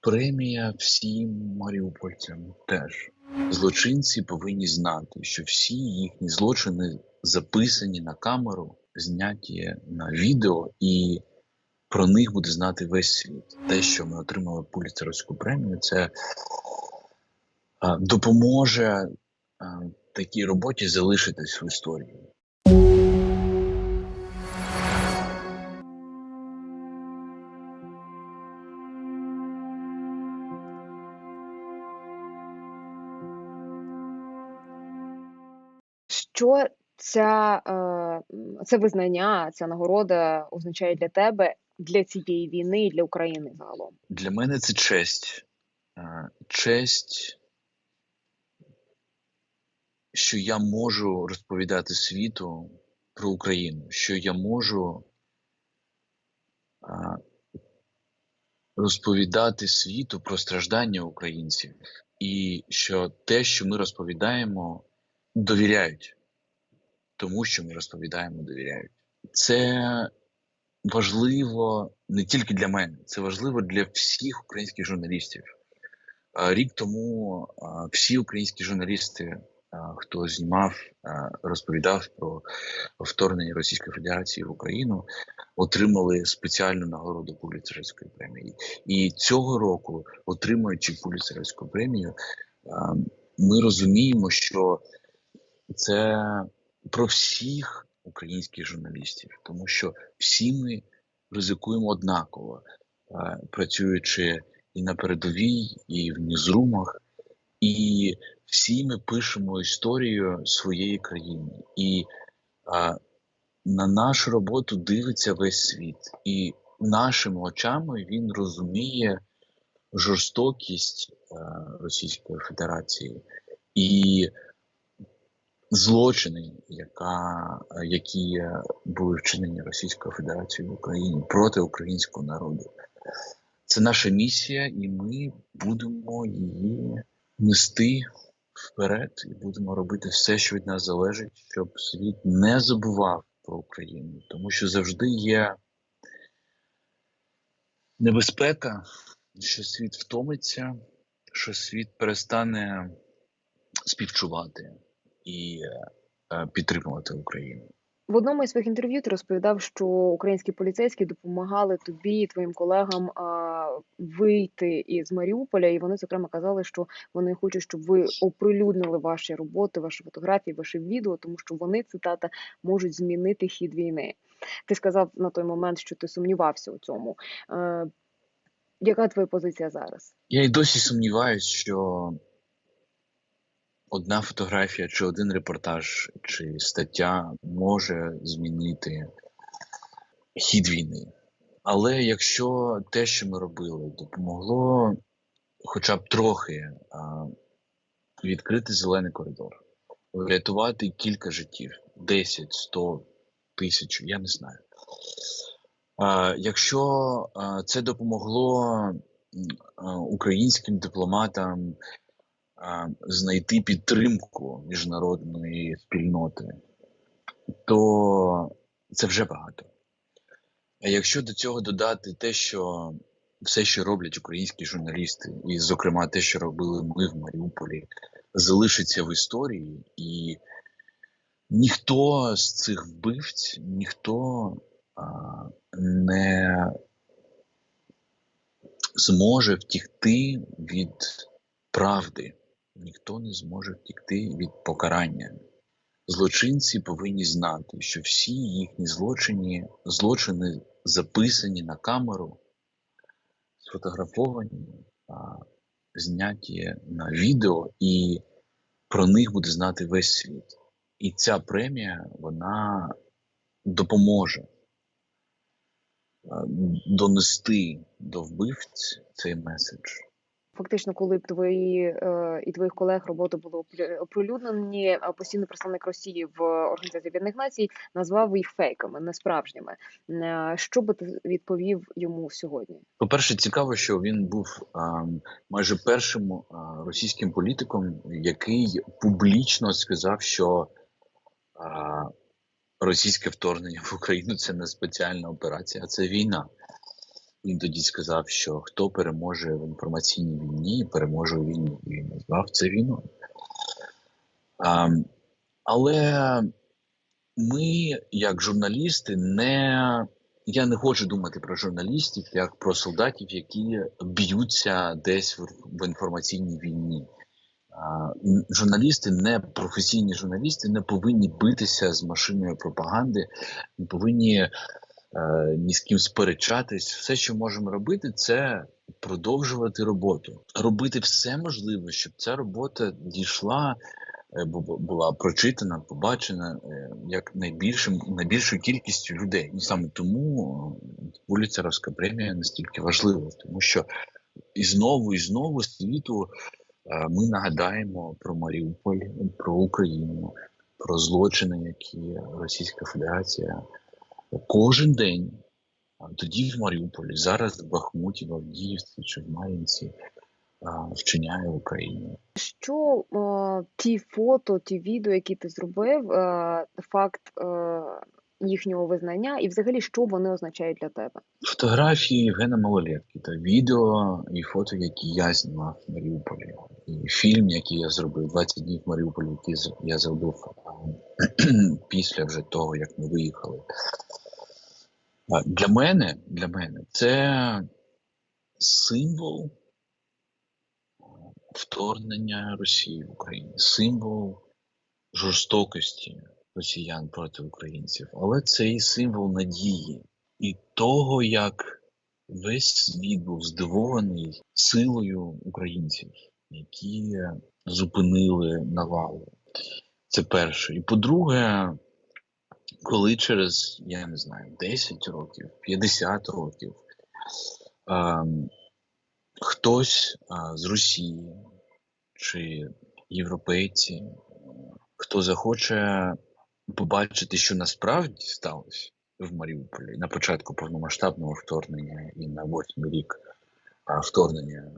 премія всім маріупольцям теж. Злочинці повинні знати, що всі їхні злочини записані на камеру, зняті на відео, і про них буде знати весь світ. Те, що ми отримали Пуліцеровську премію, це допоможе такій роботі залишитись в історії. Що ця, е, це визнання, ця нагорода означає для тебе, для цієї війни і для України загалом? Для мене це честь. Е, Честь, що я можу розповідати світу про Україну, що я можу е, розповідати світу про страждання українців, і що те, що ми розповідаємо, довіряють. Тому що ми розповідаємо, довіряють. Це важливо не тільки для мене, це важливо для всіх українських журналістів. Рік тому всі українські журналісти, хто знімав, розповідав про вторгнення Російської Федерації в Україну, отримали спеціальну нагороду Пуліцерівської премії. І цього року, отримуючи Пуліцерівську премію, ми розуміємо, що це про всіх українських журналістів, тому що всі ми ризикуємо однаково, е, працюючи і на передовій, і в ньюзрумах, і всі ми пишемо історію своєї країни. І е, на нашу роботу дивиться весь світ, і нашими очами він розуміє жорстокість е, Російської Федерації і злочини, яка, які були вчинені Російською Федерацією в Україні проти українського народу. Це наша місія, і ми будемо її нести вперед, і будемо робити все, що від нас залежить, щоб світ не забував про Україну, тому що завжди є небезпека, що світ втомиться, що світ перестане співчувати і е, підтримувати Україну. В одному із своїх інтерв'ю ти розповідав, що українські поліцейські допомагали тобі і твоїм колегам а, вийти із Маріуполя, і вони зокрема казали, що вони хочуть, щоб ви оприлюднили ваші роботи, ваші фотографії, ваші відео, тому що вони цитата можуть змінити хід війни. Ти сказав на той момент, що ти сумнівався у цьому. Е, яка твоя позиція зараз? Я й досі сумніваюся, що одна фотографія, чи один репортаж, чи стаття може змінити хід війни. Але якщо те, що ми робили, допомогло хоча б трохи а, відкрити зелений коридор, врятувати кілька життів 10, 100, тисяч, я не знаю. А, якщо а, це допомогло а, українським дипломатам знайти підтримку міжнародної спільноти, то це вже багато. А якщо до цього додати те, що все, що роблять українські журналісти, і, зокрема, те, що робили ми в Маріуполі, залишиться в історії, і ніхто з цих вбивць, ніхто а, не зможе втікти від правди, ніхто не зможе втікти від покарання. Злочинці повинні знати, що всі їхні злочини, злочини записані на камеру, сфотографовані, зняті на відео, і про них буде знати весь світ. І ця премія вона допоможе донести до вбивць цей меседж. Фактично, коли б твої е, і твоїх колег роботи були оприлю- оприлюднені, постійний представник Росії в Організації Об'єднаних Націй назвав їх фейками, несправжніми. Е, Що би ти відповів йому сьогодні? По-перше, цікаво, що він був а, майже першим а, російським політиком, який публічно сказав, що а, російське вторгнення в Україну це не спеціальна операція, а це війна. Він тоді сказав, що хто переможе в інформаційній війні, переможе у війні. І він назвав це війною. А, але ми, як журналісти, не я не хочу думати про журналістів як про солдатів, які б'ються десь в, в інформаційній війні. А, журналісти, не професійні журналісти, не повинні битися з машиною пропаганди, не повинні е, ні з ким сперечатись. Все, що можемо робити, це продовжувати роботу, робити все можливе, щоб ця робота дійшла Е, була прочитана, побачена е, як найбільшим найбільшою кількістю людей. І саме тому Пуліцеровська премія настільки важлива, тому що і знову і знову світу е, ми нагадаємо про Маріуполь, про Україну, про злочини, які Російська Федерація кожен день. Тоді в Маріуполі, зараз в Бахмуті, в Авдіївці чи в Мар'їнці вчиняє Україна. Що е, ті фото, ті відео, які ти зробив, е, факт е, їхнього визнання, і взагалі що вони означають для тебе? Фотографії Євгена Малолетки та відео і фото, які я знімав в Маріуполі, і фільм, який я зробив 20 днів в Маріуполі, який я зробив після вже того, як ми виїхали. Для мене, для мене це символ вторгнення Росії в Україну, символ жорстокості росіян проти українців, але це і символ надії і того, як весь світ був здивований силою українців, які зупинили навалу. Це перше. І по-друге, коли через, я не знаю, 10 років, 50 років. Ем, хтось а, з Росії чи європейці, хто захоче побачити, що насправді сталося в Маріуполі на початку повномасштабного вторгнення і на восьмий рік а, вторгнення,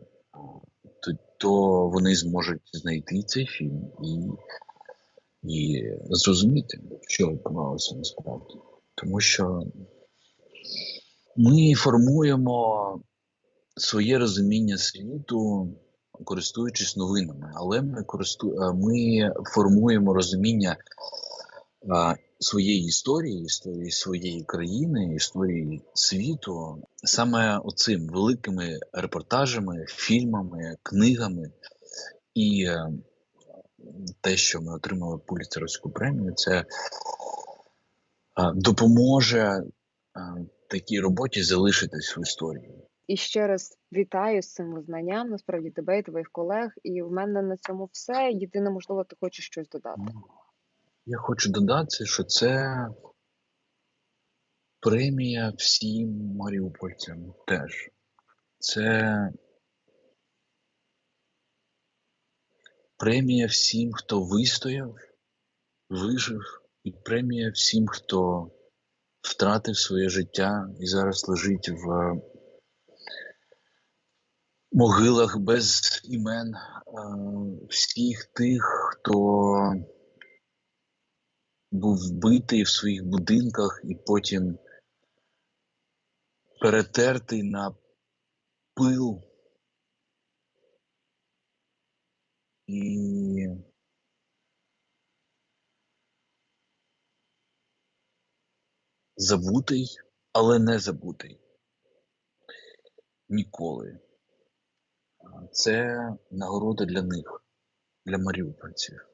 то, то вони зможуть знайти цей фільм і і зрозуміти, що відбувалося насправді. Тому що ми формуємо своє розуміння світу, користуючись новинами, але ми користу... ми формуємо розуміння а, своєї історії, історії своєї країни, історії світу саме оцим великими репортажами, фільмами, книгами. І а, те, що ми отримали Пуліцеровську премію, це допоможе такій роботі залишитись в історії. І ще раз вітаю з цим визнанням, насправді тебе і твоїх колег. І в мене на цьому все. Єдине, можливо, ти хочеш щось додати. Я хочу додати, що це премія всім маріупольцям теж. Це премія всім, хто вистояв, вижив, і премія всім, хто втратив своє життя і зараз лежить в могилах без імен всіх тих, хто був вбитий в своїх будинках і потім перетертий на пил і забутий, але не забутий ніколи. Це нагорода для них, для маріупольців.